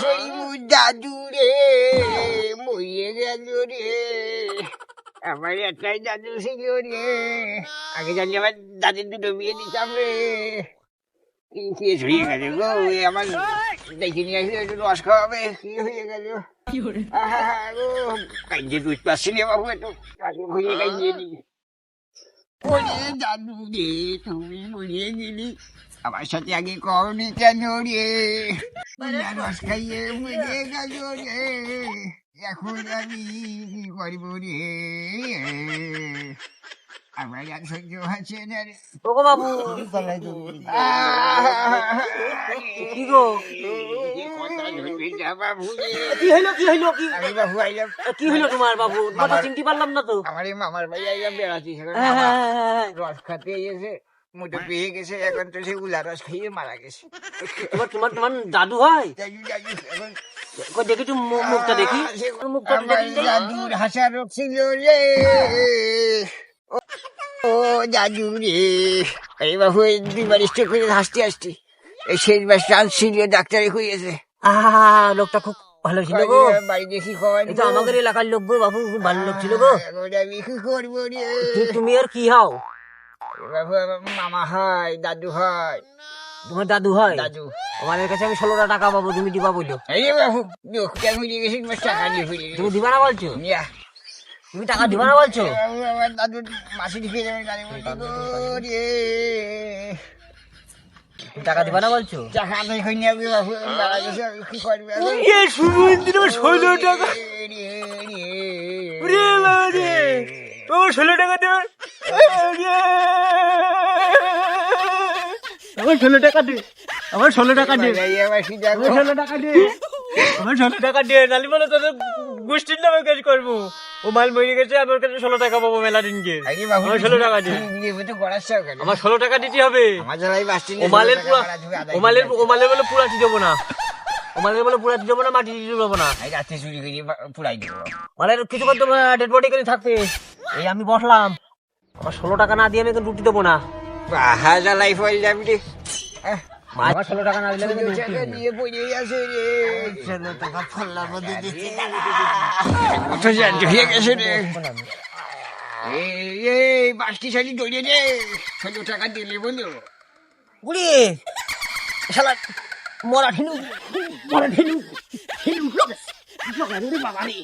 সেই দাদু রে মরিয়ে গেল রে আমার একটাই দাদু ছিল রে। আগে জানি আমার দাদির দুটো বিয়ে দিতাম রে। কি হয়ে গেছে গো? আমার দেখে নিয়ে আসলে একটু রস খাওয়াবে। কি হয়ে গেল? কাইজে দুধ পাচ্ছি রে বাবু একটু। খুঁজে কাইজে নি ওরে দাদু রে তুমি মরিয়ে গেলি আমার সাথে আগে কওনি কেন রে? রস খাইয়ে মরে গেল রে। এখন আমি কি করব রে? আমার আর সহ্য হচ্ছে না রে। ওগো বাবু। কি গো? বাবু রে। কি হইল কি হইল কি আমি বাবু আইলাম। কি হইল তোমার বাবু? চিনতে পারলাম না তো। আমার এই মামার বাড়ি আইলাম বেড়াতে হ্যাঁ, হ্যাঁ, হ্যাঁ। রস খাতে এসে মোটো পেয়ে গেছে এখন তো সে উলা রস খাইয়ে মারা গেছে। তোমার তোমার তোমার দাদু হয়? এখন দেখি একটু মু- মুখটা দেখি। মুখটা। দাদুর হাসা রোগ ছিল রে ও- দাদু রে। এই বাবু এই দুইবার স্টেক করে হাসতে হাসতে। এই শেষবার চান্স ছিল ডাক্তারে খুঁজেছে আহা লোকটা খুব ভালো ছিল গো। বাড়ি দেখি খাওয়ার এটা আমাদের এলাকার লোক গো বাবু খুব ভালো লোক ছিল গো। আমি কি করব রে? তুমি আর কি হও? মামা হয় দাদু হয় তোমার দাদু হয় দাদু। আমাদের কাছে আমি ষোলোটা টাকা পাবো তুমি দিবা এই বাবু গেছে? তোমার টাকা ফিরে তুমি দিবা না বলছো? তুমি টাকা দিবা না বলছো? দাদু মাসি লিখে যাবে গাড়ি রে তুমি টাকা দিবা না বলছো? টাকা নেই কই নিয়ে বাবু মারা গেছে কি করব এ সুমন্দির ষোলো টাকা। রে, রে, রে। রে। বাবা রে ও ষোলো টাকা দেবে। আমার ষোলো টাকা দে। আমার ষোলো টাকা দে। ষোলো টাকা দে। আমার ষোলো টাকা দে নালি বলে তোদের গোষ্ঠীর নামে কাজ করব। ও মাল মরে গেছে আমার কাছে ষোলো টাকা পাবো মেলা আরে বাবু, আমার ষোলো টাকা দে। তুমি নিজের মতো গড়াচ্ছাও কেন? আমার ষোলো টাকা দিতে হবে। ও মালের পুরা ও মালের ও মালের বলে পুরাটি দেবো না। ও মালের বলে পুরাটি দেবো না মাটি দিতে দেবো না। চুরি করে বা- পুরাই দেবো। মালের কিছু করতে ডেড বডি করে থাকবে এই আমি বসলাম। আমার ষোলো টাকা না দিয়ে আমি রুটি দেবো না। যাবি আমার ষোলো টাকা না দিলে আমি টাকা দেবো না। দিয়ে পড়ে আছে রে ষোলো টাকা ফল্লার মধ্যে হয়ে গেছে রে এই এই বাসটি শাড়ি দৌড়ে রে ষোলো টাকা দিলে বলো গুলি শালা মরা ঠিনু মরা বাবা রে